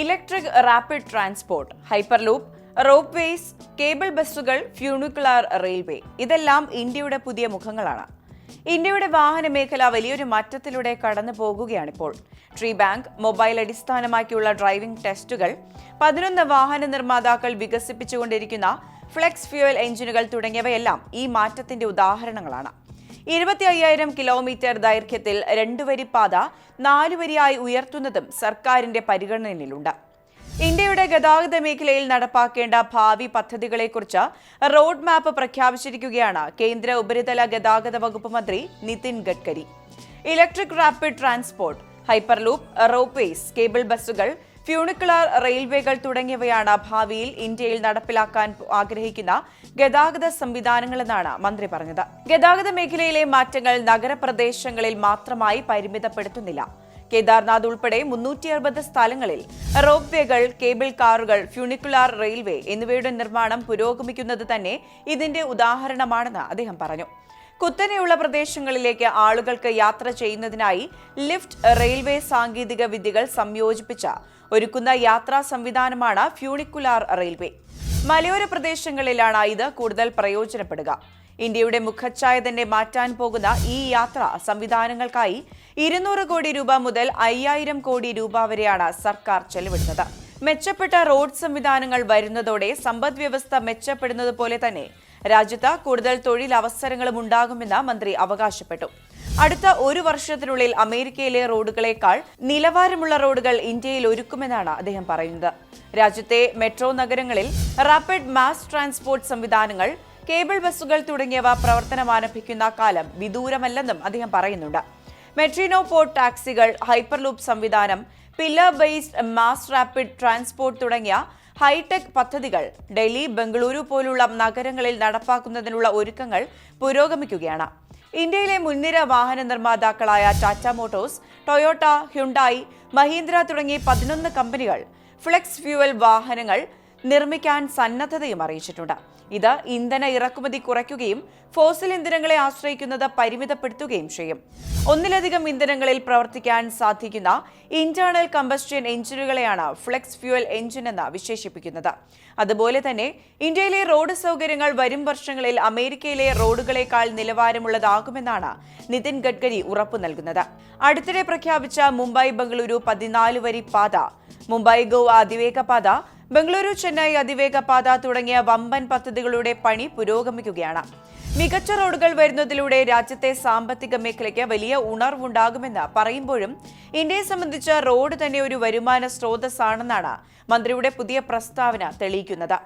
Electric rapid transport hyperloop rope ways cable ബസ്സുകൾ funicular railway ഇതെല്ലാം ഇന്ത്യയുടെ പുതിയ മുഖങ്ങളാണ്. ഇന്ത്യയുടെ വാഹന മേഖല വലിയൊരു മാറ്റത്തിലൂടെ കടന്നു പോകുകയാണിപ്പോൾ. ട്രീ ബാങ്ക് മൊബൈൽ അടിസ്ഥാനമാക്കിയുള്ള ഡ്രൈവിംഗ് ടെസ്റ്റുകൾ പതിനൊന്ന് വാഹന നിർമ്മാതാക്കൾ വികസിപ്പിച്ചുകൊണ്ടിരിക്കുന്ന ഫ്ലെക്സ് ഫ്യൂവൽ എഞ്ചിനുകൾ തുടങ്ങിയവയെല്ലാം ഈ മാറ്റത്തിന്റെ ഉദാഹരണങ്ങളാണ്. ഇരുപത്തി അയ്യായിരം കിലോമീറ്റർ ദൈർഘ്യത്തിൽ രണ്ടുവരി പാത നാലുവരിയായി ഉയർത്തുന്നതും സർക്കാരിന്റെ പരിഗണനയിലുണ്ട്. ഇന്ത്യയുടെ ഗതാഗത മേഖലയിൽ നടപ്പാക്കേണ്ട ഭാവി പദ്ധതികളെക്കുറിച്ച് റോഡ് മാപ്പ് പ്രഖ്യാപിച്ചിരിക്കുകയാണ് കേന്ദ്ര ഉപരിതല ഗതാഗത വകുപ്പ് മന്ത്രി Nitin Gadkari. Electric rapid transport hyperloop ropeways cable ബസ്സുകൾ ഫ്യൂണിക്കുലാർ റെയിൽവേകൾ തുടങ്ങിയവയാണ് ഭാവിയിൽ ഇന്ത്യയിൽ നടപ്പിലാക്കാൻ ആഗ്രഹിക്കുന്ന ഗതാഗത സംവിധാനങ്ങളെന്നാണ് മന്ത്രി പറഞ്ഞത്. ഗതാഗത മേഖലയിലെ മാറ്റങ്ങൾ നഗരപ്രദേശങ്ങളിൽ മാത്രമായി പരിമിതപ്പെടുത്തുന്നില്ല. കേദാർനാഥ് ഉൾപ്പെടെ മുന്നൂറ്റി അറുപത് സ്ഥലങ്ങളിൽ റോപ്വേകൾ കേബിൾ കാറുകൾ ഫ്യൂണിക്കുലാർ റെയിൽവേ എന്നിവയുടെ നിർമ്മാണം പുരോഗമിക്കുന്നത് തന്നെ ഇതിന്റെ ഉദാഹരണമാണെന്ന് അദ്ദേഹം പറഞ്ഞു. കുത്തനെയുള്ള പ്രദേശങ്ങളിലേക്ക് ആളുകൾക്ക് യാത്ര ചെയ്യുന്നതിനായി ലിഫ്റ്റ് റെയിൽവേ സാങ്കേതിക വിദ്യകൾ സംയോജിപ്പിച്ച ഒരുക്കുന്ന യാത്രാ സംവിധാനമാണ് ഫ്യൂണിക്കുലാർ റെയിൽവേ. മലയോര പ്രദേശങ്ങളിലാണ് ഇത് കൂടുതൽ പ്രയോജനപ്പെടുക. ഇന്ത്യയുടെ മുഖച്ഛായ തന്നെ മാറ്റാൻ പോകുന്ന ഈ യാത്ര സംവിധാനങ്ങൾക്കായി ഇരുന്നൂറ് കോടി രൂപ മുതൽ അയ്യായിരം കോടി രൂപ വരെയാണ് സർക്കാർ ചെലവിടുന്നത്. മെച്ചപ്പെട്ട റോഡ് സംവിധാനങ്ങൾ വരുന്നതോടെ സമ്പദ് വ്യവസ്ഥ മെച്ചപ്പെടുന്നത് പോലെ തന്നെ രാജ്യത്ത് കൂടുതൽ തൊഴിലവസരങ്ങളും ഉണ്ടാകുമെന്ന് മന്ത്രി അവകാശപ്പെട്ടു. അടുത്ത ഒരു വർഷത്തിനുള്ളിൽ അമേരിക്കയിലെ റോഡുകളേക്കാൾ നിലവാരമുള്ള റോഡുകൾ ഇന്ത്യയിൽ ഒരുക്കുമെന്നാണ് അദ്ദേഹം പറയുന്നത്. രാജ്യത്തെ മെട്രോ നഗരങ്ങളിൽ റാപ്പിഡ് മാസ് ട്രാൻസ്പോർട്ട് സംവിധാനങ്ങൾ കേബിൾ ബസ്സുകൾ തുടങ്ങിയവ പ്രവർത്തനം ആരംഭിക്കുന്ന കാലം വിദൂരമല്ലെന്നും അദ്ദേഹം പറയുന്നുണ്ട്. മെട്രിനോ പോർട്ട് ടാക്സികൾ ഹൈപ്പർലൂപ്പ് സംവിധാനം pillar based mass rapid transport തുടങ്ങിയ ഹൈടെക് പദ്ധതികൾ ഡൽഹി ബംഗളൂരു പോലുള്ള നഗരങ്ങളിൽ നടപ്പാക്കുന്നതിനുള്ള ഒരുക്കങ്ങൾ പുരോഗമിക്കുകയാണ്. ഇന്ത്യയിലെ മുൻനിര വാഹന നിർമ്മാതാക്കളായ Tata motors Toyota Hyundai Mahindra തുടങ്ങി പതിനൊന്ന് കമ്പനികൾ ഫ്ലെക്സ് ഫ്യൂവൽ വാഹനങ്ങൾ നിർമ്മിക്കാൻ സന്നദ്ധതയും അറിയിച്ചിട്ടുണ്ട്. ഇത് ഇന്ധന ഇറക്കുമതി കുറയ്ക്കുകയും ഫോസിൽ ഇന്ധനങ്ങളെ ആശ്രയിക്കുന്നത് പരിമിതപ്പെടുത്തുകയും ചെയ്യും. ഒന്നിലധികം ഇന്ധനങ്ങളിൽ പ്രവർത്തിക്കാൻ സാധിക്കുന്ന ഇന്റേണൽ കമ്പസ്റ്റിയൻ എഞ്ചിനുകളെയാണ് ഫ്ലെക്സ് ഫ്യൂവൽ എഞ്ചിൻ എന്ന് വിശേഷിപ്പിക്കുന്നത്. അതുപോലെ തന്നെ ഇന്ത്യയിലെ റോഡ് സൗകര്യങ്ങൾ വരും വർഷങ്ങളിൽ അമേരിക്കയിലെ റോഡുകളേക്കാൾ നിലവാരമുള്ളതാകുമെന്നാണ് നിതിൻ ഗഡ്കരി ഉറപ്പു നൽകുന്നത്. അടുത്തിടെ പ്രഖ്യാപിച്ച മുംബൈ ബംഗളൂരു പതിനാല് വരി പാത മുംബൈ ഗോവ അതിവേഗ പാത ബംഗളൂരു ചെന്നൈ അതിവേഗ പാത തുടങ്ങിയ വമ്പൻ പദ്ധതികളുടെ പണി പുരോഗമിക്കുകയാണ്. മികച്ച റോഡുകൾ വരുന്നതിലൂടെ രാജ്യത്തെ സാമ്പത്തിക മേഖലയ്ക്ക് വലിയ ഉണർവുണ്ടാകുമെന്ന് പറയുമ്പോഴും ഇന്ത്യയെ സംബന്ധിച്ച് റോഡ് തന്നെ ഒരു വരുമാന സ്രോതസ്സാണെന്നാണ് മന്ത്രിയുടെ പുതിയ പ്രസ്താവന തെളിയിക്കുന്നത്.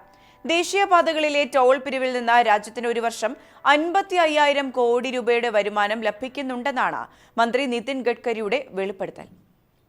ദേശീയപാതകളിലെ ടോൾ പിരിവിൽ നിന്ന് രാജ്യത്തിന് ഒരു വർഷം അൻപത്തി അയ്യായിരം കോടി രൂപയുടെ വരുമാനം ലഭിക്കുന്നുണ്ടെന്നാണ് മന്ത്രി നിതിൻ ഗഡ്കരിയുടെ വെളിപ്പെടുത്തൽ.